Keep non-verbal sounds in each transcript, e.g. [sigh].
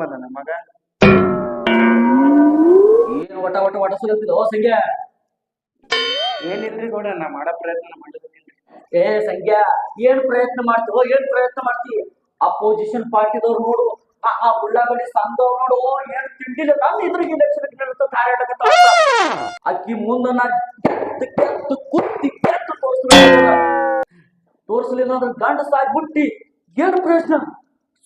ಬಂದ ಮಗ? ಏನು ಒಟ ಒಟ ಒಟ ಓ ಸಂಖ್ಯಾ ಏನಿಲ್ರಿ ನೋಡ ನಾ ಮಾಡೋ ಪ್ರಯತ್ನ ಮಾಡಿದ್ರಿ ಏ ಸಂಗ್ಯಾ ಏನ್ ಪ್ರಯತ್ನ ಮಾಡ್ತೀವೋ ಏನ್ ಪ್ರಯತ್ನ ಮಾಡ್ತೀವಿ ಅಪೋಸಿಷನ್ ಪಾರ್ಟಿದವ್ರು ನೋಡು. ಆ ಆ ಉಳ್ಳಾಗಡ್ಡಿ ಸಂದವ್ ನೋಡು. ಏನ್ ತಿಂಡಿಲ್ಲ ನಾನು ಇದ್ರಿಗೆ ಇಲೆಕ್ಷನ್ ಅಕ್ಕಿ ಮುಂದ ನಾ ಕೆತ್ತ ಕೆತ್ತ ಕುತ್ತಿ ಕೆತ್ತ ತೋರಿಸ್ಲಿ ತೋರಿಸ್ಲಿಲ್ಲ ಅಂದ್ರೆ ಗಂಡ ಸಾಯ್ಬಿಟ್ಟಿ ಏನ್ ಪ್ರಶ್ನೆ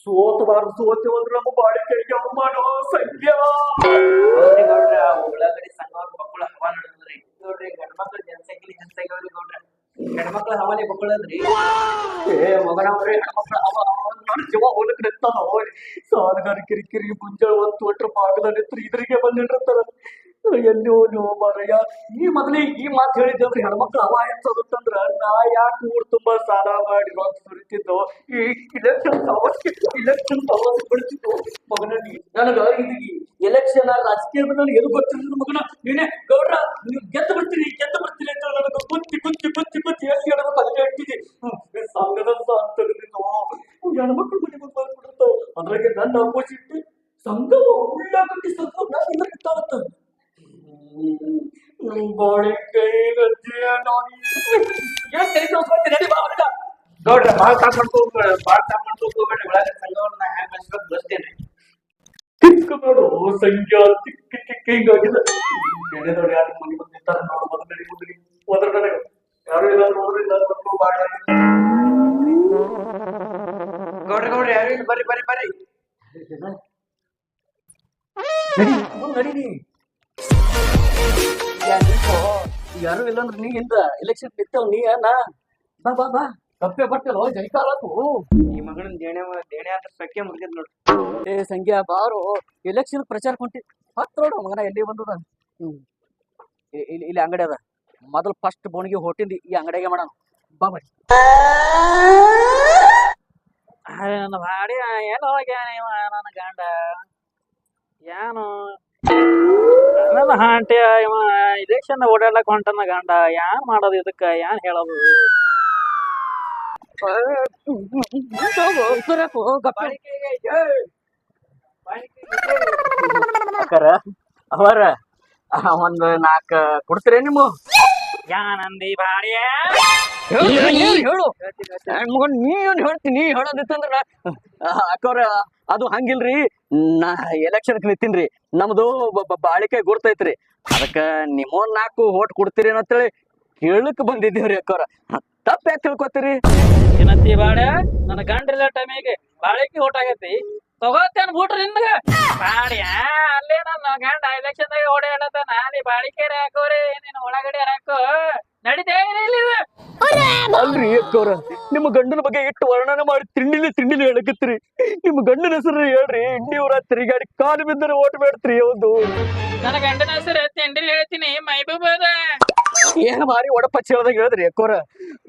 ಸೋತಬಾರ್ದು ಸೋತೇವಂದ್ರೆ ನಮ್ಮ ಬಾಳಿಕೆಗೆ ಅವಮಾನ ಸಂಖ್ಯಾ ಗೌಡ್ರ ಉಳ್ಳಾಗಡ್ಡಿ ಸಣ್ಣವ್ರ ಮಕ್ಕಳು ಹವಾ ನಡೆದ್ರಿ ನೋಡ್ರಿ ಗಂಡ್ಮಕ್ಳ ಜನಸಂಖ್ಯೆ ಹೆಚ್ಚಾಗ್ಯಾವ್ರಿ ನೋಡ್ರಿ ಹೆಣ್ಮಕ್ಳ ಹವಾನೆ ಮಕ್ಕಳಂದ್ರಿ ಏ ಮಗನವ್ರೆ ಹೆಣ್ಮಕ್ಳು ಅವ ಅವ ನನ್ನ ಜೀವ ಹೋಲಕ್ ನಿಂತಾನ ಸಾಲಗಾರ ಕಿರಿಕಿರಿ ಮುಂಜಾನೆ ಒಂದು ಒಟ್ರ ಭಾಗದಲ್ಲಿ ಇದ್ರಿಗೆ ಬಂದಿಟ್ಟಿರ್ತಾರ. ಎಲ್ಲಿ ನೋ ಮಾರಯ್ಯ. ಈ ಮೊದಲೇ ಈ ಮಾತು ಹೇಳಿದ್ದೇವ್ರಿ ಹೆಣ್ಮಕ್ಳು ಅವ ಎತ್ತಂದ್ರ ನಾ ಯಾಕೆ ಊರು ತುಂಬಾ ಸಾಲ ಮಾಡಿ ರೊಕ್ಕ ಸುರಿತಿದ್ದು, ಈ ಇಲೆಕ್ಷನ್ ಅವಕ್ಕೆ ಇಲೆಕ್ಷನ್ ಅವತ್ತು ಬಿಡ್ತಿದ್ದು ಮಗನಲ್ಲಿ. ನನಗ ಇದು ಎಲೆಕ್ಷನ್ ರಾಜಕೀಯದಲ್ಲಿ ಏನು ಗೊತ್ತಿರೋದು ಮಗನ. ನೀನೆ ಗೌಡ್ರ ನೀವು ಗೆದ್ದು ಬಿಡ್ತೀನಿ ಗೆದ್ದು ಬಿಡ್ತೀನಿ ಅಂತ ನನಗೆ ಕುತ್ತಿ ಕುತ್ತಿ ಕುತ್ತಿ ಕುತ್ತಿ ಎಲ್ಲಿ ಹೇಳ್ಬೇಕು ಅದಕ್ಕೆ ಹೇಳ್ತೀನಿ ಸಂಘದ ಅಂತ ಹೆಣ್ಮಕ್ಳು ಮನೆ ಮುಂದೆ ಬಂದ್ಬಿಡ್ತಾವ ಅದ್ರಾಗೆ ನನ್ನ ಅಪೋಸಿಟ್ ಸಂಘವು ಉಳ್ಳಾಗಡ್ಡಿ ಸಂಘ ನಾನು ಇದ್ರಾಗ ತಾವತ್ತ ಬಾಳೆ ಕೈ ಗಜ್ಜೆ ನೋಡಿ ಏನ್ ತಲೆ ತೋರ್ಸ್ಕೊಳ್ತೀನಿ ನಡಿ ಬಾ ಹೊರಗ. ಗೌಡ್ರ ಬಾಳ್ ತಾಪ್ ಮಾಡ್ಕೋ ಬಾಳ್ ತಾಪ್ ಮಾಡ್ಕೋಕ್ ಹೋಗ್ಬೇಡ್ರಿ ಉಳ್ಳಾಗಡ್ಡಿ ಸಂಘವ್ರ ನಾ ಹ್ಯಾಂಗ ಬೆಳೆಸ್ಬೇಕು ಬಸ್ತೇನೆ ತಿಕ್ಕ ನೋಡು ಸಂಖ್ಯಾ ತಿಕ್ಕ ತಿಕ್ಕ ಹಿಂಗಾಗಿದೆ ಬೇರೆ ನೋಡಿ ಯಾರು ಮನೆ ಬಂದು ನಿಂತಾರ ನೋಡು ಮೊದಲು ನಡಿ ಮುಂದೆ ಹೋದ್ರ ನನಗೆ ಯಾರು ಇಲ್ಲ ನೋಡ್ರಿ ಇಲ್ಲ ನೋಡ್ರು ಬಾಳ ಗೌಡ್ರ ಗೌಡ್ರ ಯಾರು ಇಲ್ಲ ಬರ್ರಿ ಬರ್ರಿ ಬರ್ರಿ ನಡಿ ನಡೀರಿ ಯಾರು ಇಲ್ಲ ಅಂದ್ರೆ ನೀ ಹಿಂದ ಎಲೆಕ್ಷನ್ ನಿಂತವ್ ನೀ ನಾ ಬಾ ಬಾ ಬಾ. ಕಪ್ಪೆ ಬಟ್ಟೆಲೋ ಜೈಕಾರ ಈ ಮಗನ ದೇಣೆ ದೇಣೆ ಅಂತ ಸಖ್ಯ ಮುಗಿದ್ ನೋಡ್ರಿ ಏ ಸಂಖ್ಯಾ ಬಾರು. ಎಲೆಕ್ಷನ್ ಪ್ರಚಾರ ಕೊಂಟಿ ಹತ್ತು ನೋಡು ಮಗನ ಎಲ್ಲಿ ಬಂದದ? ಹ್ಮ್. ಇಲ್ಲಿ ಇಲ್ಲಿ ಅಂಗಡಿ ಅದ. ಮೊದಲು ಫಸ್ಟ್ ಬೋಣಿಗೆ ಹೊಟ್ಟಿಂದ ಈ ಅಂಗಡಿಗೆ ಮಾಡೋಣ. ಬಾ ಬಾ. ನನ್ನ ಬಾಡಿ ಎಲ್ಲ ಹೋಗ್ಯಾನ ಇವ ನನ್ನ ಗಂಡ. ಏನು ನನ್ನ ಹಾಂಟಿ ಇವ ಇಲೆಕ್ಷನ್ ಓಡಾಡ್ಲಕ್ ಹೊಂಟನ ಗಂಡ, ಯಾನ್ ಮಾಡೋದು ಇದಕ್ಕ, ಯಾನ್ ಹೇಳೋದು? ಅವರ ಒಂದು ನಾಲ್ಕು ಕೊಡ್ತೀರೇ ನಿಮ್ಮ ಯಾನಂದಿ ಬಾಡಿಯ. ಹೇಳು ಮಗನ್ ನೀ ಏನ್ ಹೇಳ್ತೀನಿ ಹೇಳೋದಿತ್ತಂದ್ರ ಅಕ್ಕವ್ರ ಅದು ಹಂಗಿಲ್ರಿ. ನಾ ಎಲೆಕ್ಷನ್ ನಿಂತೀನ್ರಿ. ನಮ್ದು ಬಾಳಿಕೆ ಗುರ್ತೈತ್ರಿ. ಅದಕ್ಕ ನಿಮ್ಮ ನಾಲ್ಕು ಓಟ್ ಕೊಡ್ತೀರಿ ಅಂತೇಳಿ ಕೇಳಕ್ ಬಂದಿದ್ದೀವ್ರಿ ಅಕ್ಕವ್ರ ತಪ್ಪ ಯಾಕೆ ತಿಳ್ಕೊತೀರಿ. ಏನಂತಿ ಬಾಳೆ ನನ್ನ ಗಂಡ್ರಿಲ್ಲ ಟೈಮಿಗೆ ಬಾಳಿಕೆ ಓಟ್ ಆಗೈತಿ. ತಗೋತೇನ್ ಬಿಟ್ರಿ ನಿಮ್ಗ ಬಾಡ್ಯ ಅಲ್ಲೇ ನನ್ನ ಗಂಡ ಎಲೆಕ್ಷನ್ ದಾಗ ಓಡಾಡತ ನಾನಿ ಬಾಳಿಕೆ ಹಾಕೋರಿ ನೀನ್ ಒಳಗಡೆ ಹಾಕೋ. ನಡಿತೇ ಇಲ್ಲಿ? ಅಲ್ರಿ ಅಕ್ಕವ್ರ ನಿಮ್ಮ ಗಂಡನ ಬಗ್ಗೆ ಎಷ್ಟು ವರ್ಣನೆ ಮಾಡಿ ತಿಂಡಿಲಿ ತಿಂಡಿಲಿ ಹೇಳಕತ್ರಿ ನಿಮ್ಮ ಗಂಡನ ಹೆಸರು ಹೇಳ್ರಿ ಇಂಡಿಯವರ ತಿರುಗಾಡಿ ಕಾಲು ಬಿದ್ದರೆ ಓಟ್ ಬೇಡ್ತ್ರಿ ಹೌದು ನನ್ನ ಗಂಡನ ಹೆಸರು ತಿಂಡಿ ಹೇಳ್ತೀನಿ ಮೈಬೂಬ್ ಅದ. [laughs] ಏನ್ ಮಾರಿ ಒಡಪಚ್ಚ ಹೇಳ್ದಾಗ ಹೇಳಿದ್ರಿ ಯಾಕೋರ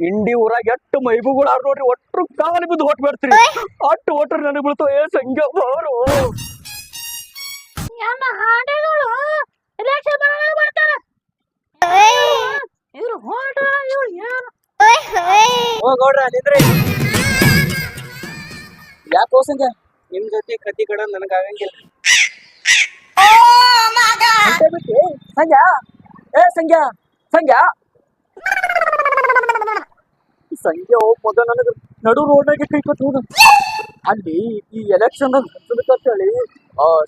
ಇಂಡಿ ಊರಾಗ ಎಟ್ಟು ಮೈಬುಗಳು ನೋಡ್ರಿ ಒಟ್ರು ಕಾಲು ಬಿದ್ದು ಹೊಟ್ ಬಿಡ್ತೀರಿ. ಅಟ್ಟು ಒಟ್ರು ನನಗೆ ಬೀಳ್ತಾವ ಏ ಸಂಖ್ಯೆ ಅವರು ಯಾಕೋ ಸಂಖ್ಯಾ ನಿಮ್ ಜೊತೆ ಕತಿ ಕಡ ನನಗ ಆಗಂಗಿಲ್ಲ. ಏ ಏ ಸಂಖ್ಯಾ ಸಂಜೆ ಹೋಗ್ ಮೊದ ನನಗೆ ನಡು ರೋಡ್ನಾಗೆ ಕೈ ಕೊಟ್ಟು ಹೋದ ಅಲ್ಲಿ ಈ ಎಲೆಕ್ಷನ್ ಹೇಳಿ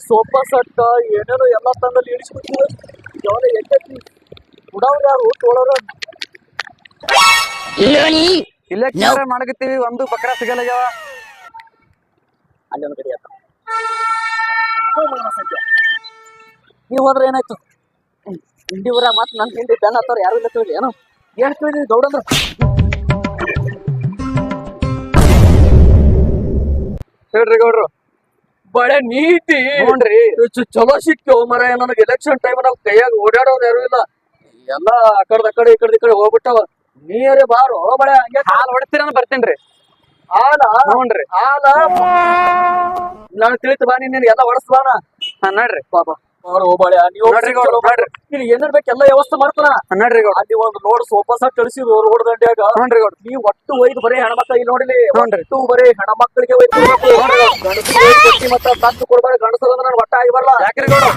ಸೋಫಾ ಸೆಟ್ ಏನೇನೋ ಎಲ್ಲ ತಂದಲ್ಲಿ ಇಳಿಸ್ಬಿಟ್ಟು ಯಾವಾಗ ಎದ್ದೈತಿ ಉಡವ್ರು ಯಾರು? ಇಲ್ಲ ಇಲೆಕ್ಷನ್ ಮಾಡಕತ್ತೀವಿ ಒಂದು ಬಕ್ರ ಸಿಗಲ್ಲ ಅಲ್ಲಿ ಒಂದು ಗಡಿ ಆತ ಸಂಖ್ಯಾ ನೀವು ಹೋದ್ರೆ ಏನಾಯ್ತು? ಇಂಡಿ ಊರ ಮತ್ ನನ್ ಹಿಂದೆ ಬೆನ್ನ ಹತ್ತವ್ರ ಯಾರು ಇಲ್ಲ ತಿಳಿದಿ ಏನೋ? ಎಷ್ಟು ತಿಳಿದಿ ಗೌಡಂದ್ರ? ಹೇಳ್ರಿ ಗೌಡ್ರು. ಬಳೆ ನೀತಿ. ನೋಡ್ರಿ. ಚಲೋ ಸಿಕ್ಕೋ ಮರ ನನಗೆ ಎಲೆಕ್ಷನ್ ಟೈಮ್ ನಾವು ಕೈಯಾಗ ಓಡಾಡೋದು ಯಾರು ಇಲ್ಲ. ಎಲ್ಲ ಆ ಕಡೆ ಆ ಕಡೆ ಈ ಕಡೆ ಈ ಕಡೆ ಹೋಗ್ಬಿಟ್ಟವ. ನೀರೇ ಬಾರು. ಬಳೆ ಹಂಗೆ ಹಾಲ್ ಹೊಡ್ತೀರ ಬರ್ತೇನ್ರಿ ಹಾಲ? ನೋಡ್ರಿ. ಹಾಲ? ನಾನು ತಿಳಿತು ಬಾ ನೀನ್ ಎಲ್ಲ ಹೊಡಸ್ಬಾನ ನೋಡ್ರಿ. ಪಾಪ ಅವ್ರು ನೀವು ನೋಡ್ರಿ ಗೌಡ್ರು, ನೋಡ್ರಿ. ಇಲ್ಲಿ ಏನಾರ ಬೇಕೆಲ್ಲ ವ್ಯವಸ್ಥೆ ಮಾಡ್ತಾನ. ನಡ್ರಿ ಗೌಡ್ರ. ಅಲ್ಲಿ ಒಂದು ಸೆಟ್ ಕಳಿಸಿದ್ರು ರೋಡ್ ದಂಡ್ಯಾಗ ಗೌಡ್ರ. ಒಟ್ಟು ಒಯ್ದು ಬರೀ ಹೆಣ್ಮಕ್ಳ ಇಲ್ಲಿ ನೋಡಿಲಿ. ನೋಡ್ರಿ. ಒಟ್ಟು ಬರೀ ಹೆಣ್ಮಕ್ಳಿಗೆ ಒಯ್ದು ಗಂಡಸರು ಮತ್ತ ತಂದು ಕೊಡ್ಬೇಡ. ಗಂಡಸರು ಅಂದ್ರೆ ನನ್ ಒಟ್ಟ ಆಗಿ ಬರಲ್ಲ ಯಾಕ್ರಿ ಗೌಡ್ರ?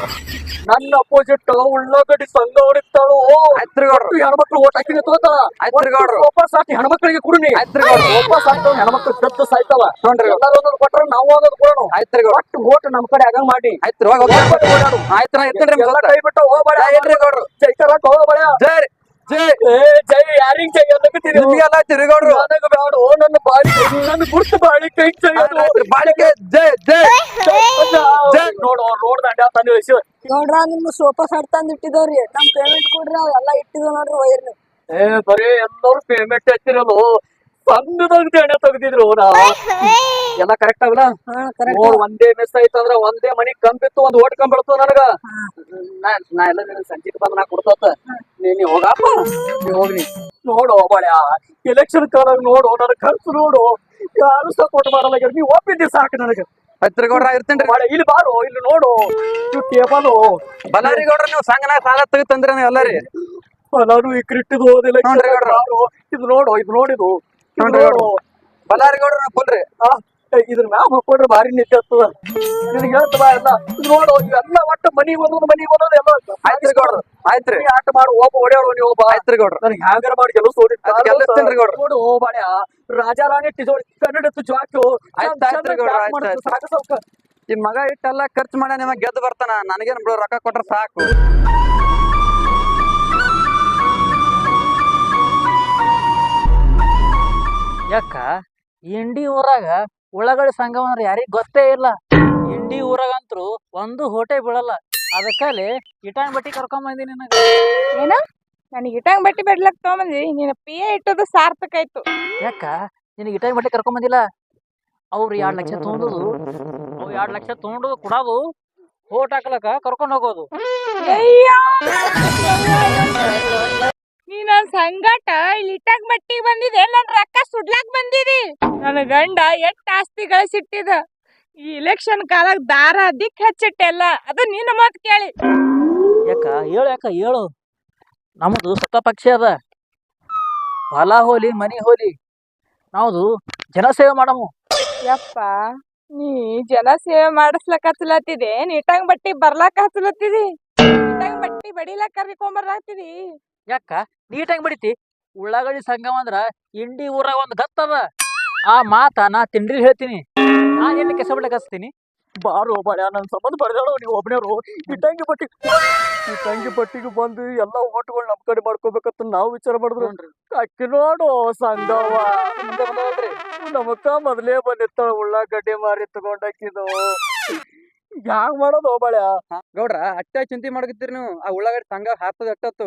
ನನ್ನ ಅಪೋಸಿಟ್ ಉಳ್ಳಾಗಡ್ಡಿ ಸಂಘ ಹೊಡಿತಾಳು. ಆಯ್ತ್ರಿ ಗೌಡ್ರ. ಹೆಣ್ಮಕ್ಳು ಓಟ್ ಹಾಕಿ ವೋಟ್ ಹಾಕಿ ಗೌಡ್ರ. ಸೋಫಾ ಸಾಕಿ ಹೆಣ್ಮಕ್ಳಿಗೆ ಕುಡಿನಿ ಆಯ್ತ್ರಿ ಗೌಡ್ರ. ಸಾಕ್ತಾವ ಹೆಣ್ಮಕ್ಳು ಕದ್ದು ಸಾಯ್ತಾವ. ನೋಡ್ರಿ ಗೌಡ್ರ. ಎಲ್ಲರೂ ಒಂದೊಂದು ಕೊಟ್ರ ನಾವು ಒಂದೊಂದು ಕೊಡೋಣ. ಆಯ್ತ್ರಿ ಗೌಡ್ರ. ಒಟ್ಟು ಓಟ್ ನಮ್ ಕಡೆ ಆಗಂಗ್ ಮಾಡಿ. ಆಯ್ತ್ರಿ ಹೋಗಿ ಹೋಗಿ. ಆಯ್ತ್ರ ಇರ್ತೇನ್ರಿ ಎಲ್ಲ ಕೈ ಬಿಟ್ಟು ಹೋಗ್ಬೇಡ ಏನ್ರಿ ಗೌಡ್ರು ಜೈಕರ ಹೋಗ್ಬೇಡ. ಜೈ ಜೈ. ಏ ಜೈ ಯಾರಿಗ್ ಜೈ ಅನ್ನಕತ್ತೀರಿ ನಿಮ್ಗೆಲ್ಲ ಆಯ್ತ್ರಿ ಗೌಡ್ರು ನನಗ ಬೇಡ ಓ ನನ್ನ ಬಾಳಿ ನನ್ನ ಗುರ್ತು ಬಾಳಿ ಕೈ ಜೈ ಬಾಳಿಕೆ ಜೈ ಜೈ. ಜೈ ನೋಡು ರೋಡ್ ದಂಡ ತಂದು ಇಳಿಸಿ ನೋಡ್ರ ನಿಮ್ ಸೋಫಾ ಸೆಟ್ ತಂದ ಇಟ್ಟಿದವ್ರಿ. ನಮ್ ಪೇಮೆಂಟ್ ಕೊಡ್ರಿ ಅವೆಲ್ಲ ಇಟ್ಟಿದ್ವಿ ನೋಡ್ರಿ ವೈರ್ ಏ ಬರೀ ಎಲ್ಲರೂ ಪೇಮೆಂಟ್ ಹಚ್ಚಿರಲು ಸಂಘದಾಗ ಎಣ್ಣೆ ತೆಗ್ದಿದ್ರು ನಾ ಎಲ್ಲ ಕರೆಕ್ಟ್ ಆಗಲ್ಲ? ಹಾ ಕರೆಕ್ಟ್ ನೋಡ್ ಒಂದೇ ಮಿಸ್ ಐತಂದ್ರ ಒಂದೇ ಮನಿ ಕಂಬಿತ್ತು ಒಂದ್ ಓಟ್ ಕಂಬಿಡ್ತು ನನಗ. ನಾ ಎಲ್ಲ ನಿನಗ್ ಸಂಜೆಗ್ ಬಂದ್ ನಾ ಕೊಡ್ತತ್ತ ನೀ ನೀ ಹೋಗಪ್ಪ. ನೀ ಹೋಗ್ನಿ ನೋಡು ಬಾಳ್ಯ ಎಲೆಕ್ಷನ್ ಕಾಲಾಗ ನೋಡು ನನ್ನ ಖರ್ಚು ನೋಡು. ಯಾರು ಸಪೋರ್ಟ್ ಮಾಡಲ್ಲ ನೀ ಒಪ್ಪಿದ್ದೆ ಸಾಕು ನನಗ. ಹತ್ತಿರಗೌಡ್ರ ಗೌಡ್ರ ಇರ್ತೇನ್ರಿ ಬಾಳ್ಯ ಇಲ್ಲಿ ಬಾರು ಇಲ್ಲಿ ನೋಡು. ಇವ್ ಟೇಬಲ್ ಬಲಾರಿ ಗೌಡ್ರ ನೀವು ಸಂಗನ ಸಾಲ ತೆಗಿತಂದ್ರೆ ಎಲ್ಲಾರಿ ಎಲ್ಲರಿ ನಾನು ಈ ಕ್ರಿಟ್ಟಿದ್ ಹೋದಿಲ್ಲ ನೋಡ್ರಿ ಇದು ನೋಡು ಇದು ನೋಡಿದು. ಇದು ಕೊಡ್ರಿ. ಇದ್ರ ಮ್ಯಾಗ ಹಾಕೊಂಡ್ರೆ ಭಾರಿ ನಿಂತದ ನಿನಗೆ ಹೇಳ್ತ ಬಾ ಎಲ್ಲ. ನೋಡು ಒಟ್ಟು ಮನಿ ಒಂದೊಂದು ಮನಿ ಒಂದೊಂದು ಎಲ್ಲ ಆಯ್ತ್ರಿ ಗೌಡ್ರು ಆಯ್ತ್ರಿ. ಆಟ ಮಾಡು ಒಬ್ಬ ಹೊಡೆಯೋರು ನೀವು ಒಬ್ಬ ಆಯ್ತ್ರಿ ಗೌಡ್ರು. ನನಗೆ ಹ್ಯಾಂಗರ ಮಾಡಿ ಗೆಲ್ಲಿಸ್ತೀನ್ರಿ ಗೌಡ್ರು. ನೋಡು ಓ ಬಾಳ್ಯ ರಾಜಾ ರಾಣಿ ಟಿಸೋಳಿ ಕನ್ನಡ ತು ಆಯ್ತ್ ಆಯ್ತ್ರಿ ಗೌಡ್ರ, ಸಾಕು ಈ ಮಗ ಇಟ್ಟೆಲ್ಲ ಖರ್ಚು ಮಾಡ ನಿಮಗ್ ಗೆದ್ದು ಬರ್ತಾನ. ನನಗೇನ್ ಬಿಡು ರೊಕ್ಕ ಕೊಟ್ರ ಸಾಕು. ಯಾಕ? ಇಂಡಿ ಊರಾಗ ಉಳ್ಳಾಗಡ್ಡಿ ಸಂಘ ಅಂದ್ರೆ ಯಾರಿಗ್ ಗೊತ್ತೇ ಇಲ್ಲ. ಇಂಡಿ ಊರಾಗಂತ್ರು ಒಂದು ಹೋಟೆ ಬಿಡಲ್ಲ. ಅದಕ್ಕಲ್ಲಿ ಇಟಾಂಗ್ ಬಟ್ಟಿ ಕರ್ಕೊಂಡ್ ಬಂದಿ ನಿನಗ. ಏನ? ನನಗೆ ಇಟಾಂಗ್ ಬಟ್ಟಿ ಬಿಡ್ಲಕ್ ತಗೊಂಬಂದಿ. ನೀನ್ ಪಿ ಎ ಇಟ್ಟದು ಸಾರ್ಥಕ ಆಯ್ತು. ಯಾಕ? ನಿನಗೆ ಇಟಾಂಗ್ ಬಟ್ಟಿ ಕರ್ಕೊಂಡ್ ಬಂದಿಲ್ಲ? ಅವ್ರು ಎರಡ್ ಲಕ್ಷ ತೊಗೊಂಡುದು. ಅವ್ರು ಎರಡ್ ಲಕ್ಷ ತೊಗೊಂಡು ಕೊಡೋದು ಹೋಟ್ ಹಾಕ್ಲಕ್ಕ ಕರ್ಕೊಂಡ್ ಹೋಗೋದು. ನೀ ನನ್ ಸಂಗಟ ಇಲ್ಲಿ ಇಟ್ಟಂಗ್ ಬಟ್ಟಿಗೆ ಬಂದಿದೆ. ನನ್ ರೊಕ್ಕ ಸುಡ್ಲಾಕ್ ಬಂದಿದಿ. ನನ್ನ ಗಂಡ ಎಷ್ಟ್ ಆಸ್ತಿ ಗಳಿಸಿಟ್ಟಿದ ಈ ಇಲೆಕ್ಷನ್ ಕಾಲಕ್ ದಾರ ದಿಕ್ ಹಚ್ಚಿಟ್ಟೆಲ್ಲ. ಅದು ನಿನ್ನ ಮಾತ್ ಕೇಳಿ. ಯಾಕ? ಹೇಳು ಯಾಕ? ಹೇಳು. ನಮ್ದು ಸತ ಪಕ್ಷ ಅದ. ಹೊಲ ಹೋಲಿ ಮನಿ ಹೋಲಿ. ನಾವು ಜನಸೇವೆ ಮಾಡಮು. ಯಪ್ಪ ನೀ ಜನ ಸೇವೆ ಮಾಡಿಸ್ಲಕ್ ಹಚ್ಚಲತ್ತಿದೆ ಇಟ್ಟಂಗ್ ಬಟ್ಟಿ ಬರ್ಲಾಕ ಹಚ್ಚಲತ್ತಿದಿ ಇಟ್ಟಂಗ್ ಬಟ್ಟಿ ಬಡಿಲಕ್ ಕರ್ಕೊಂಬರ್ಲಾಗ್ತಿದಿ ಯಾಕ? ನೀಟಾಗಿ ಬಿಡಿತಿ. ಉಳ್ಳಾಗಡ್ಡಿ ಸಂಗಮ ಅಂದ್ರ ಇಂಡಿ ಊರಾಗ ಒಂದ್ ಗತ್ತದ ಆ ಮಾತ ನಾ ತಿಂಡ್ರಿ ಹೇಳ್ತೀನಿ. ನಾ ಎಲ್ಲಿ ಕೆಸ ಬಿಡ್ಲಕ್ ಹಚ್ತೀನಿ ಬಾರು ಬಾಳ್ಯ ನನ್ನ ಸಂಬಂಧ ಬರ್ದಾಳು ನೀವು ಒಬ್ಬನೇರು ಇಟ್ಟಂಗಿ ಈ ಇಟ್ಟಂಗಿ ಪಟ್ಟಿಗೆ ಬಂದು ಎಲ್ಲಾ ಓಟ್ಗಳು ನಮ್ ಕಡೆ ಮಾಡ್ಕೋಬೇಕಂತ ನಾವು ವಿಚಾರ ಮಾಡಿದ್ರು. ಅಕ್ಕಿ ನೋಡು ಸಂಗವ ನಮಕ್ಕ ಮೊದಲೇ ಬಂದಿತ್ತ ಉಳ್ಳಾಗಡ್ಡಿ ಮಾರಿ ತಗೊಂಡಕ್ಕಿದು ಹ್ಯಾಂಗ್ ಮಾಡೋದು ಬಾಳ್ಯ ಗೌಡ್ರ ಅಟ್ಟೆ ಚಿಂತೆ ಮಾಡಕತ್ತೀರಿ ನೀವು. ಆ ಉಳ್ಳಾಗಡ್ಡೆ ತಂಗ ಹಾತದ ಅಟ್ಟತ್ತು.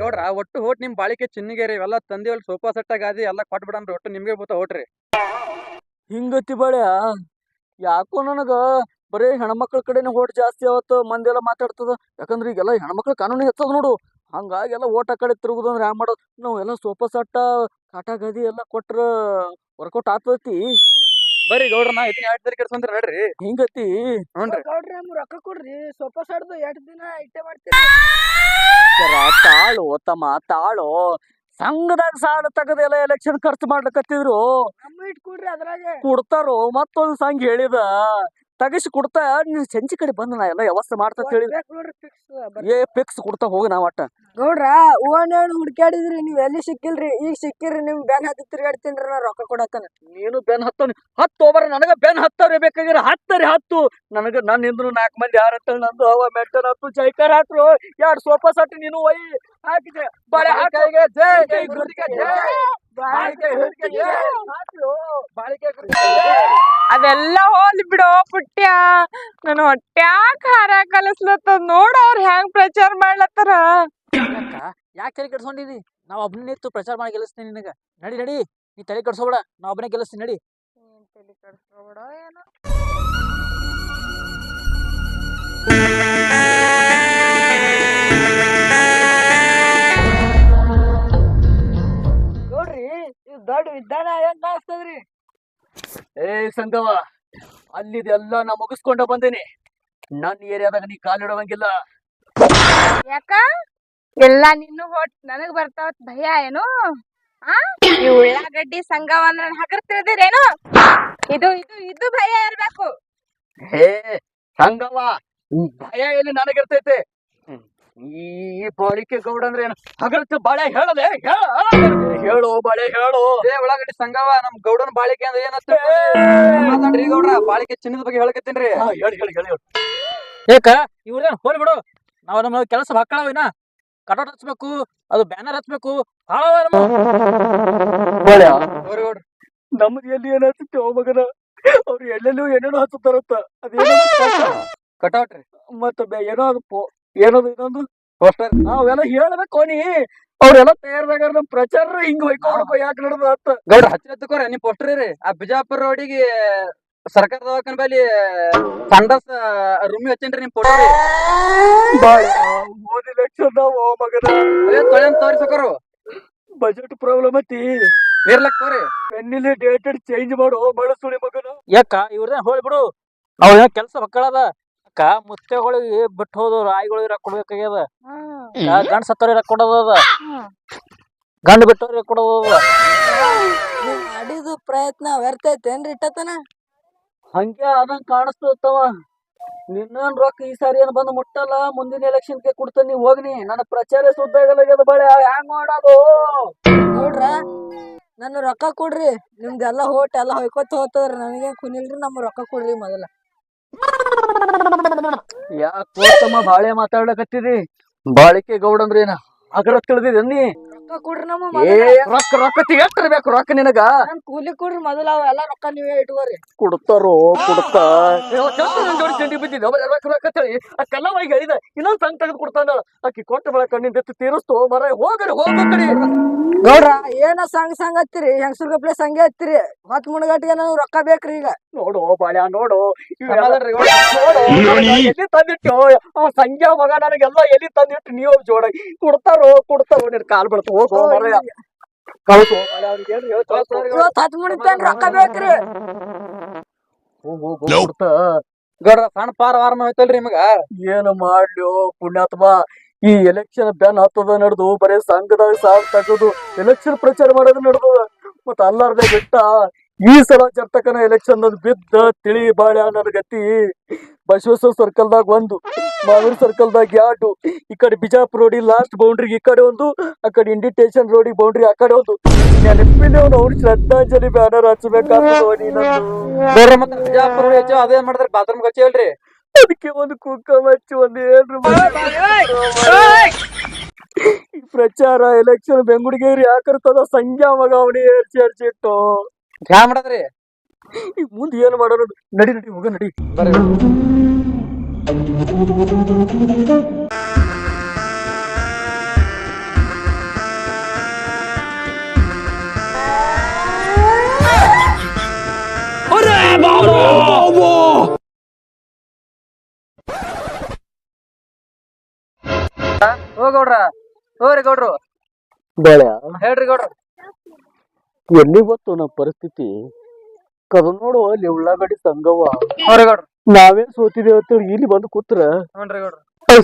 ಗೌಡ್ರ ಒಟ್ಟು ಹೋಟ್ ನಿಮ್ ಬಾಳಿಕೆ ಚಿನ್ನಿಗೇರಿ. ಇವೆಲ್ಲ ತಂದಿವಲ್ ಸೋಫಾ ಸೆಟ್ ಆಗಿ ಎಲ್ಲ ಕೊಟ್ಬಿಡನ್ರಿ ಒಟ್ಟು ನಿಮ್ಗೆ ಬೂತ ಹೋಟ್ರಿ. ಹಿಂಗತಿ ಬಳ್ಯ. ಯಾಕೋ ನನಗ ಬರೀ ಹೆಣ್ಮಕ್ಳ ಕಡೆನೇ ಓಟ್ ಜಾಸ್ತಿ ಅವತ್ತು ಮಂದಿ ಎಲ್ಲ ಮಾತಾಡ್ತದ. ಯಾಕಂದ್ರೆ ಈಗೆಲ್ಲ ಹೆಣ್ಮಕ್ಳ ಕಾನೂನು ಹೆಚ್ಚದ ನೋಡು. ಹಂಗಾಗಿ ಎಲ್ಲ ಓಟ್ ಆ ಕಡೆ ತಿರುಗುದಂದ್ರೆ ಹ್ಯಾಂಗ ಮಾಡೋದು? ನಾವು ಎಲ್ಲ ಸೋಫಾ ಸಟ್ಟ ಕಾಟ ಗದಿ ಎಲ್ಲ ಕೊಟ್ರ ವರ್ಕೌಟ್ ಆಗ್ತೈತಿ ಬರ್ರಿ ಗೌಡ್ರ ನಾ ಇದನ್ನ ಎರಡು ಕೆಡ್ಸಂತ್ರಿ ನಡ್ರಿ. ಹಿಂಗತಿ? ನೋಡ್ರಿ ಗೌಡ್ರಿ ನಮ್ಗೆ ರೊಕ್ಕ ಕೊಡ್ರಿ. ಸೋಫಾ ಸಾಡ್ದು ಎರಡು ದಿನ ಇಟ್ಟೆ ಮಾಡ್ತೀವಿ ಜರ ತಾಳು ತಮ್ಮ ತಾಳು. ಸಂಘದಾಗ ಸಾಲ ತೆಗದೆಲ್ಲ ಎಲೆಕ್ಷನ್ ಖರ್ಚು ಮಾಡ್ಲಕತ್ತಿದ್ರು. ನಮ್ಮ ಇಟ್ ಕೊಡ್ರಿ ಅದ್ರಾಗೆ. ಕೊಡ್ತಾರೋ ಮತ್ತೊಂದು ಸಂಘ ಹೇಳಿದ. ತಗಸಿ ಕೊಡ್ತಾ ನೀನ್ ಸಂಜೆ ಕಡೆ ಬಂದು ನಾ ಎಲ್ಲ ವ್ಯವಸ್ಥೆ ಮಾಡ್ತಾ ಹೇಳಿ. ಏ ಫಿಕ್ಸ್ ಕೊಡ್ತಾ ಹೋಗಿ ನಾವ್ ಒಟ್ಟ ನೋಡ್ರ ಹೂವನ್ನ ಹುಡ್ಕ್ಯಾಡಿದ್ರಿ ನೀವ್ ಎಲ್ಲಿ ಸಿಕ್ಕಿಲ್ರಿ? ಈಗ ಸಿಕ್ಕಿರಿ ನಿಮ್ ಬ್ಯಾನ್ ಹತ್ತಿ ತಿರ್ಗಾಡ್ತೀನಿ ನಾ ರೊಕ್ಕ ಕೊಡತನ ನೀನು ಬೆನ್ ಹತ್ತ ಹತ್ತು ಹೋಗ್ರ ನನಗ ಬೆನ್ ಹತ್ತವ್ರೆ ಬೇಕಾಗಿರ ಹತ್ತರಿ ಹತ್ತು ನನಗ ನನ್ನ ಹಿಂದ್ರು ನಾಲ್ಕು ಮಂದಿ ಯಾರ ಹತ್ತ ನಂದು ಅವ ಮೆಟ್ಟನ್ ಹತ್ತು ಜೈಕರ್ ಹಾಕ್ರು ಎರಡು ಸೋಫಾ ಸಟ್ ನೀನು ಒಯ್. ಬಳೆ ಹಾಕಿಗೆ ಜೈ. ಜೈ. ಗುರುತಿಗೆ ಜೈ. ಅದೆಲ್ಲ ಹೋಲ್ ಬಿಡೋ ಪುಟ್ಯ. ನಾನು ಹೊಟ್ಯಾಕ ಹಾರ ಕಲಿಸ್ಲತ್ತ ನೋಡ ಅವ್ರ ಹೆಂಗ್ ಪ್ರಚಾರ ಮಾಡ್ಲತ್ತಾರ. ಯಾಕ? ತಲೆ ಕೆಡ್ಸ್ಕೊಂಡಿದಿ? ನಾವ್ ಒಬ್ನೇ ಇತ್ತು ಪ್ರಚಾರ ಮಾಡಿ ಗೆಲ್ಲಿಸ್ತೀನಿ ನಿನಗ. ನಡಿ ನಡಿ. ನೀ ತಲೆ ಕೆಡ್ಸೋಬೇಡ ನಾ ಒಬ್ಬನೇ ಗೆಲ್ಲಿಸ್ತೀನಿ ನಡಿ. ನೋಡ್ರಿ ಸಂಗವ ಅಲ್ಲಿದೆಲ್ಲ ನಾ ಮುಗಿಸ್ಕೊಂಡ ಬಂದೇನಿ. ನನ್ನ ಏರಿಯಾದಾಗ ನೀ ಕಾಲಿಡೋವಂಗಿಲ್ಲ ಯಾಕ? ಎಲ್ಲ ನಿನ್ನ ಹೊಟ್ ನನಗ್ ಬರ್ತಾವತ್ ಭಯ ಏನು? ಆ? ಈ ಉಳ್ಳಾಗಡ್ಡಿ ಸಂಗವ ಅಂದ್ರ ಹಗರ್ ತಿಳಿದಿರೇನು? ಇದು ಇದು ಇದು ಭಯ ಇರ್ಬೇಕು. ಹೇ ಸಂಗವ ಭಯ ಎಲ್ಲಿ ನನಗಿರ್ತೈತೆ. ಈ ಬಾಳಿಕೆ ಗೌಡ ಅಂದ್ರೆ ಏನು? ಹಗರತ್ತು ಬಾಳೆ ಹೇಳದೆ? ಹೇಳ ಬಾಳೆ ಹೇಳು. ಏ ಉಳ್ಳಾಗಡ್ಡಿ ಸಂಗವ ನಮ್ ಗೌಡನ್ ಬಾಳಿಕೆ ಅಂದ್ರೆ ಏನತ್ತ ಮಾತಾಡ್ರಿ ಗೌಡ್ರ ಬಾಳಿಕೆ ಚಿನ್ನದ ಬಗ್ಗೆ ಹೇಳಕತ್ತೀನ್ರಿ ಹೇಳಿ ಹೇಳಿ ಹೇಳಿ. ಏಕ ಇವ್ರದೇನ್ ಹೋಲ್ ಬಿಡು. ನಾವ್ ನಮ್ಮ ಕೆಲಸ ಮಕ್ಕಳವಿನ ಕಟೌಟ್ ಹಚ್ಬೇಕು ಅದು ಬ್ಯಾನರ್ ಹಚ್ಬೇಕು ನಮ್ದು ಎಲ್ಲಿ ಏನಾಗ್ತಿತ್ತು ಮಗನ? ಅವ್ರು ಎಲ್ಲೆಲ್ಲೂ ಏನೇನೋ ಹಚ್ಚುತ್ತಾರತ್ತ ಅದೇನೋ ಕಟೌಟ್ ಮತ್ತ ಏನೋ ಅದು ಏನದು ಇದೊಂದು ಪೋಸ್ಟರ್ ಅವೆಲ್ಲ ಹೇಳ್ಬೇಕು ನೀ. ಅವ್ರೆಲ್ಲ ತಯಾರದಾಗ ನಮ್ ಪ್ರಚಾರ ಹಿಂಗ್ ಹೊಯ್ಕೊಂಡ್ಕೊ ಯಾಕೆ ನಡೆದ ಅಂತ. ಗೌಡ್ರ ಹಚ್ಚಿ ಹತ್ತಕೋರಿ ನಿಮ್ ಪೋಸ್ಟರ್ ರೀ ಆ ಬಿಜಾಪುರ ರೋಡಿಗೆ ಸರ್ಕಾರ ದವಾಖಾನೆ ಬಲ್ಲಿ ಸಂಡಸ್ ರೂಮಿ ಹಚ್ಚೇನ್ರಿ ನಿಮ್ ಫೋಟೋ ಬಾ ಬಾಳ ಓದಿ ಲಕ್ಷ ನಾವು ಮಗನ. ಅದೇ ತೊಳೆನ್ ತೋರಿಸಕೋರು. ಬಜೆಟ್ ಪ್ರಾಬ್ಲಮ್ ಐತಿ ನೀರ್ಲಕ್ ತೋರಿ. ಪೆನ್ನಿಲಿ ಡೇಟೆಡ್ ಚೇಂಜ್ ಮಾಡು ಬಳಸುಳಿ ಮಗನ. ಯಾಕ? ಇವ್ರದ ಹೋಳ್ಬಿಡು ಅವ್ ಕೆಲಸ ಮಕ್ಕಳದ ಅಕ್ಕ ಮುತ್ತೆಗಳಿಗೆ ಬಿಟ್ಟು ಹೋದ ರಾಯಿಗಳು ರೊಕ್ಕ ಕೊಡ್ಬೇಕಾಗ್ಯದ. ಗಂಡ ಸತ್ತವ್ರಿಗೆ ರೊಕ್ಕ ಕೊಡೋದದ ಗಂಡ ಬಿಟ್ಟವ್ರಿಗೆ ಇರಕ್ ಕೊಡೋದದ ನೀವ್ ಮಾಡಿದ ಪ್ರಯತ್ನ ವ್ಯರ್ಥ ಐತೇನ್ರಿ ಇಟ್ಟತನ? ಹಂಗೆ ಅದಂಗ್ ಕಾಣಿಸ್ತವ ನಿನ್ನ ರೊಕ್ಕ ಈ ಸಾರಿ ಏನ್ ಬಂದು ಮುಟ್ಟಲ್ಲ ಮುಂದಿನ ಎಲೆಕ್ಷನ್ಗೆ ಕೊಡ್ತಾನೆ ನೀವ್ ಹೋಗ್ನಿ. ನನ್ನ ಪ್ರಚಾರ ಸುದ್ದ ಆಗಲಾಗ್ಯದ ಬಳೆ ಹ್ಯಾಂಗ್ ಮಾಡೋದು? ನೋಡ್ರ ನನ್ನ ರೊಕ್ಕ ಕೊಡ್ರಿ. ನಿಮ್ದೆಲ್ಲ ಹೋಟ್ ಎಲ್ಲ ಹೊಯ್ಕೊತ ಹೋಗ್ತದ್ರಿ. ನನಗೇನ್ ಕುನಿಲ್ರಿ ನಮ್ಮ ರೊಕ್ಕ ಕೊಡ್ರಿ ಮೊದಲ. ಯಾಕೆ ತಮ್ಮ ಬಾಳೆ ಮಾತಾಡ್ಲಕತ್ತಿದಿ ಬಾಳಿಕೆ ಗೌಡ ಅಂದ್ರೆ ಏನ ಅಗರ ತಿಳಿದಿದೆ ನೀ? ರೊಕ್ಕ ಕೊಡ್ರಿ ನಮ್ಮ ಮೊದಲ. ರೊಕ್ಕ ರೊಕ್ಕ ಬೇಕು ರೊಕ್ಕ ನಿನಗ. ನನ್ ಕೂಲಿ ಕೊಡ್ರಿ ಮೊದಲ ಅವೆಲ್ಲ ರೊಕ್ಕ ನೀವೇ ಇಟ್ಕೋರಿ. ಕೊಡ್ತಾರೋ ಕೊಡ್ತ. ಜೋಡಿ ಚಂಡಿ ಬಿದ್ದಿದ್ದೆ ರೊಕ್ಕ ರೊಕ್ಕ ತಳಿ ಆ ಕಲ್ಲವಾಗಿ ಹೇಳಿದ ಇನ್ನೊಂದ್ ಸಂಗ್ ತೆಗೆದು ಕೊಡ್ತಾನ ಆಕಿ ಕೊಟ್ಟ ಬಳ ಕಣ್ಣಿಂದ ಎತ್ತಿ ತೀರಿಸ್ತು. ಮರ ಹೋಗರಿ ಹೋಗ್ಬೇಕಡಿ ಗೌಡ್ರ ಏನ ಸಂಗ್ ಸಂಗ್ ಹತ್ತಿರಿ? ಹೆಂಗಸ್ರ ಗಪ್ಲೆ ಸಂಗೆ ಹತ್ತಿರಿ? ಮತ್ ಮುಣಗಟ್ಟಿಗೆ ನಾನು ರೊಕ್ಕ ಬೇಕ್ರಿ ಈಗ. ನೋಡು ಬಾಳ್ಯ ನೋಡು. ಇವೆಲ್ಲ. ನೋಡು. ಎಲ್ಲಿ ತಂದಿಟ್ಟು ಅವ ಸಂಜೆ ಮಗ ನನಗೆಲ್ಲ ಎಲ್ಲಿ ತಂದಿಟ್ಟು ನೀವು ಜೋಡ ಕೊಡ್ತಾರೋ ಕೊಡ್ತಾರೋ ನಿನ್ ಕಾಲ್ ಬಿಡ್ತು ಇವತ್ ಹತ್ ರೊಕ್ಕ ಬೇಕ್ರಿ ಗೌಡ್ರ ಸಣ್ಣ ಪಾರ ಆರಾಮ ಹೋಯ್ತಲ್ರಿ ನಿಮಗ? ಏನ್ ಮಾಡ್ಲಿ ಪುಣ್ಯಾತ್ಮ. ಈ ಎಲೆಕ್ಷನ್ ಬ್ಯಾನ್ ಹತ್ತದ ನಡೆದು ಬರೇ ಸಂಘದಾಗ ಸಾವ್ ತಗದು ಎಲೆಕ್ಷನ್ ಪ್ರಚಾರ ಮಾಡೋದು ನಡೆದು ಮತ್ತ ಅಲ್ಲಾರ್ದೆ ಬಿಟ್ಟ. ಈ ಸಲ ಜರ್ತಕನ ಎಲೆಕ್ಷನ್ ಬಿದ್ದ ತಿಳಿ ಬಾಳೆ ಅನ್ನೋದ್ ಗತಿ ಬಸವೇಶ್ವರ ಸರ್ಕಲ್ದಾಗ ಒಂದು ಮಾವೂರ್ ಸರ್ಕಲ್ದಾಗ ಎರಡು ಈ ಕಡೆ ಬಿಜಾಪುರ ರೋಡಿ ಲಾಸ್ಟ್ ಬೌಂಡ್ರಿ ಈ ಕಡೆ ಒಂದು ಆ ಕಡೆ ಇಂಡಿಟೇಷನ್ ರೋಡಿ ಬೌಂಡ್ರಿ ಆ ಕಡೆ ಒಂದು. ನೆನಪಿಲ್ಲ ಅವ್ನು ಶ್ರದ್ಧಾಂಜಲಿ ಬ್ಯಾನರ್ ಹಚ್ಚಬೇಕಾಗ್ತದೆ ಅದೇನ್ ಮಾಡಿದ್ರಿ ಬಾತ್ರೂಮ್ ಹಚ್ಚೇವಲ್ರಿ ಅದಕ್ಕೆ ಒಂದು ಕುಂಕುಮ ಹಚ್ಚಿ ಒಂದು ಏನ್ರು ಪ್ರಚಾರ ಎಲೆಕ್ಷನ್ ಬೆಂಗುಡಿಗೇರಿ ಯಾಕರ್ತದ ಸಂಖ್ಯಾ ಮಗ ಅವನಿಗೆ ಏರ್ಚಿ ಏರ್ಸಿಟ್ಟು ಹ್ಯಾ ಮಾಡದ್ರಿ? ಈಗ ಮುಂದೆ ಏನು ಮಾಡೋದು? ನಡಿ ನಡಿ ಹೋಗ ನಡಿ. ಬರ್ರಿ ಹೋ? ಗೌಡ್ರ. ಹೋರಿ ಗೌಡ್ರು. ಹೇಳ್ರಿ ಗೌಡ್ರ. ಎಲ್ಲಿ ಗೊತ್ತು ನಮ್ಮ ಪರಿಸ್ಥಿತಿ? ಕದ ನೋಡು ಅಲ್ಲಿ ಉಳ್ಳಾಗಡ್ಡಿ ಸಂಘವ. ಹೋರಿ ಗೌಡ್ರ. ನಾವೇ ಸೋತಿದೇವ್ ಅಂತೇಳಿ ಇಲ್ಲಿ ಬಂದು ಕೂತ್ರ? ಗೌಡ್ರ.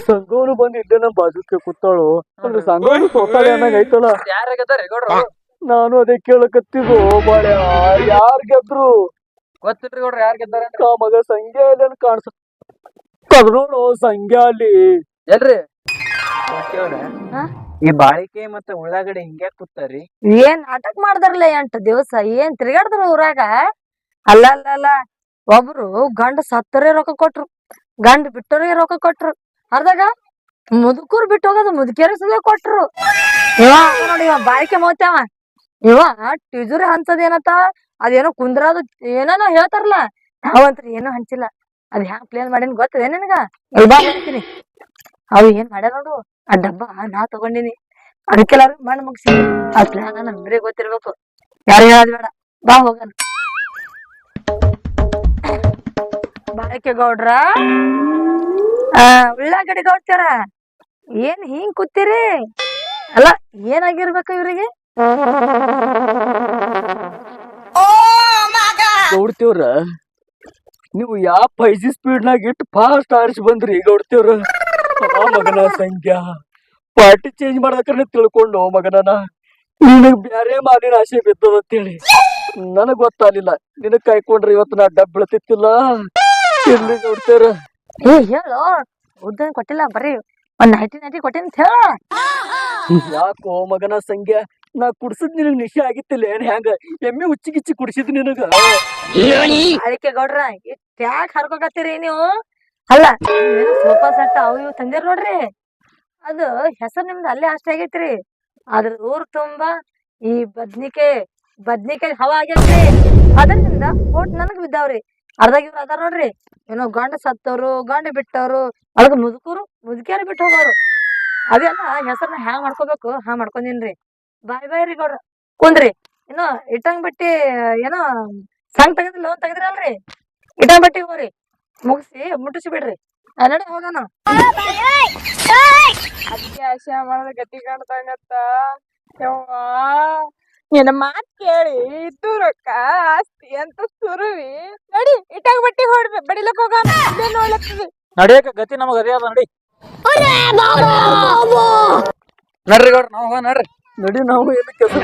ಸಂಘವನು ಬಂದು ಇಲ್ಲೇ ನಮ್ಮ ಬಾಜುಕ್ಕೆ ಕೂತಾಳು. ಅಂದ್ರೆ ಸಂಘವನು ಸೋತಾಳೆ ಅನ್ನಂಗ ಐತಲ್ಲ ಯಾರಾಗದಾರಿ ಗೌಡ್ರ? ನಾನು ಅದೇ ಕೇಳಕತ್ತಿದ್ದು ಬಾಳೆ ಯಾರ್ ಗೆದ್ರು? ಗೊತ್ತಿಲ್ರಿ ಗೌಡ್ರ ಯಾರ್ ಗೆದ್ದಾರ ಆ ಮಗ ಸಂಖ್ಯಾ ಎಲ್ಲೇನು ಕಾಣಿಸ ಕದ್ ನೋಡು ಸಂಖ್ಯಾ ಅಲ್ಲಿ. ಎಲ್ರಿ? ಹಾ? ಈ ಬಾಳಿಕೆ ಮತ್ತೆ ಉಳ್ಳಾಗಡ್ಡಿ ಹಿಂಗ್ಯಾಕ್ ಕೂತಾರಿ ಏನ್ ನಾಟಕ ಮಾಡ್ದಾರಲ್ಲ ಎಂಟ್ ದಿವಸ, ಏನ್ ತಿರ್ಗಾಡ್ತಾರ ಊರಾಗ? ಅಲ್ಲ ಅಲ್ಲ ಅಲ್ಲ. ಒಬ್ರು ಗಂಡ ಸತ್ತರೇ ರೊಕ್ಕ ಕೊಟ್ರು. ಗಂಡ ಬಿಟ್ಟೋರಿಗೆ ರೊಕ್ಕ ಕೊಟ್ರು. ಅರ್ದಾಗ ಮುದುಕೂರ್ ಬಿಟ್ಟು ಹೋಗೋದು ಮುದುಕೇರ ಸಲ ಕೊಟ್ರು. ಇವ ನೋಡಿ ಇವ ಬಾಳಿಕೆ ಮೋತ್ಯಾವ. ಇವ ಟಿಜುರಿ ಹಂಚದೇನತ್ತ ಅದೇನೋ ಕುಂದ್ರದು ಏನೇನೋ ಹೇಳ್ತಾರಲ್ಲ? ನಾವಂತ್ರಿ ಏನೋ ಹಂಚಿಲ್ಲ. ಅದ್ ಹ್ಯಾಂಗ್ ಪ್ಲೇನ್ ಮಾಡೀನಿ ಗೊತ್ತದ ನಿನಗ? ಅವ್ ಏನ್ ಮಾಡ್ಯಾರ ನೋಡು. ಆ ಡಬ್ಬ ನಾ ತಗೊಂಡಿನಿ. ಅದಕ್ಕೆಲ್ಲ ಮಣ್ಣು ಮುಗಿಸಿ. ಆ ಪ್ಲಾನ್ ನಮ್ಗೆ ಗೊತ್ತಿರ್ಬೇಕು. ಯಾರು ಹೇಳೋದ್ ಬೇಡ. ಬಾ ಹೋಗಣ. ಬಾಳಕೆ ಗೌಡ್ರ? ಆ ಉಳ್ಳಾಗಡ್ಡಿ ಗೌಡ್ತಾರ ಏನ್ ಹಿಂಗ್ ಕೂತೀರಿ? ಅಲ್ಲ ಏನಾಗಿರ್ಬೇಕು ಇವ್ರಿಗೆ? ಗೌಡ್ತಿವ್ರ ನೀವು ಯಾವ ಫೈವ್ ಜಿ ಸ್ಪೀಡ್ ನಾಗ ಇಟ್ಟು ಫಾಸ್ಟ್ ಆರಿಸಿ ಬಂದ್ರಿ ಗೌಡ್ತಿವ್ರ? ಆ ಮಗನ ಸಂಖ್ಯಾ. ಪಾರ್ಟಿ ಚೇಂಜ್ ಮಾಡ್ಬೇಕ್ರೆ ತಿಳ್ಕೊಂಡು ಮಗನನ. ನಿನಗ್ ಬ್ಯಾರೆ ಮಾಡಿನ ಆಸೆ ಬಿದ್ದದ ಅಂತೇಳಿ. ನನಗ್ ಗೊತ್ತಾಗ್ಲಿಲ್ಲ. ನಿನಗ್ ಕಾಯ್ಕೊಂಡ್ರೆ ಇವತ್ತು ನಾ ಡಬ್ ಬೀಳ್ತಿತ್ತಿಲ್ಲ. ಇಲ್ಲಿ ನೋಡ್ತಾರ? ಏ ಹೇಳು. ಉದ್ದ ಕೊಟ್ಟಿಲ್ಲ ಬರೀ ಒಂದ್ ನೈಟಿ ನೈಟಿ ಕೊಟ್ಟಿನ ಹೇಳ. ಯಾಕೋ ಮಗನ ಸಂಖ್ಯಾ? ನಾ ಕುಡ್ಸಿದ್ ನಿನಗ್ ನಿಶೆ ಆಗಿತ್ತಿಲ್ಲ. ಏನ್ ಹೆಂಗ ಎಮ್ಮೆ ಉಚ್ಚಿ ಗಿಚ್ಚಿ ಕುಡ್ಸಿದ್ ನಿನಗ? ಅದಕ್ಕೆ ಗೌಡ್ರ ಯಾಕೆ ಹರ್ಕೋಕತ್ತೀರಿ ನೀವು? ಅಲ್ಲ. ಸೋಫಾ ಸೆಟ್ ಅವು ಇವು ತಂದಿರ್ ನೋಡ್ರಿ. ಅದು ಹೆಸರು ನಿಮ್ದು ಅಲ್ಲೇ ಅಷ್ಟೇ ಆಗೈತ್ರಿ. ಅದ್ರ ಊರ್ ತುಂಬಾ ಈ ಬದ್ನಿಕೆ ಬದ್ನಿಕಾಯಿ ಹವಾ ಆಗೈತ್ರಿ. ಅದರಿಂದ ಓಟ್ ನನಗ್ ಬಿದ್ದಾವ್ರಿ. ಅರ್ಧ ಇವ್ರು ಅದಾರ ನೋಡ್ರಿ. ಏನೋ ಗಂಡ ಸತ್ತವ್ರು, ಗಂಡ ಬಿಟ್ಟವ್ರು, ಅದಕ್ಕೆ ಮುದುಕರು, ಮುದುಕಿಯಾರ ಬಿಟ್ಟು ಹೋಗೋರು. ಅದೆಲ್ಲ ಹೆಸರನ್ನ ಹ್ಯಾಂಗ್ ಮಾಡ್ಕೋಬೇಕು? ಹಾ ಮಾಡ್ಕೊಂದಿನ್ರಿ? ಬಾಯ್ ಬಾಯ್ ರೀ ಗೌಡ್ರ. ಕುಂದ್ರಿ. ಏನೋ ಇಟ್ಟಂಗ್ ಬಟ್ಟಿ, ಏನೋ ಸಂಗ್ ತೆಗೆದ್ ಲೋನ್ ತೆಗೆದ್ರಲ್ರಿ? ಇಟ್ಟಂಗ್ ಬಟ್ಟಿ ಹೋಗ್ರಿ. ಮುಗಿಸಿ ಮುಟ್ಟಿಸಿ ಬಿಡ್ರಿ. ಅಲ್ಲಡೆ ನಡಿ ಹೋಗೋಣ. ಅದಕ್ಕೆ ಆಶೆ ಮಾಡದ ಗತಿ ಕಾಣ್ತಂಗತ್ತ ನಿನ್ನ ಮಾತ್ ಕೇಳಿ ಇದ್ದು ರೊಕ್ಕ ಆಸ್ತಿ ಅಂತ ಸುರುವಿ. ನಡಿ ಇಟ್ಟಾಗ ಬಟ್ಟಿ ಹೊಡ್ಬೆ ಬಡಿಲಕ್ ಹೋಗೋಣ. ನಡಿಯಕ ಗತಿ ನಮಗ ಅದೇ ಅದ ನಡಿ. ನಡ್ರಿ ಗೌಡ್ರ ನಾವು ಹೋಗೋಣ ನಡ್ರಿ. ನಡಿ ನಾವು ಎಲ್ಲಿ ಕೆಲಸ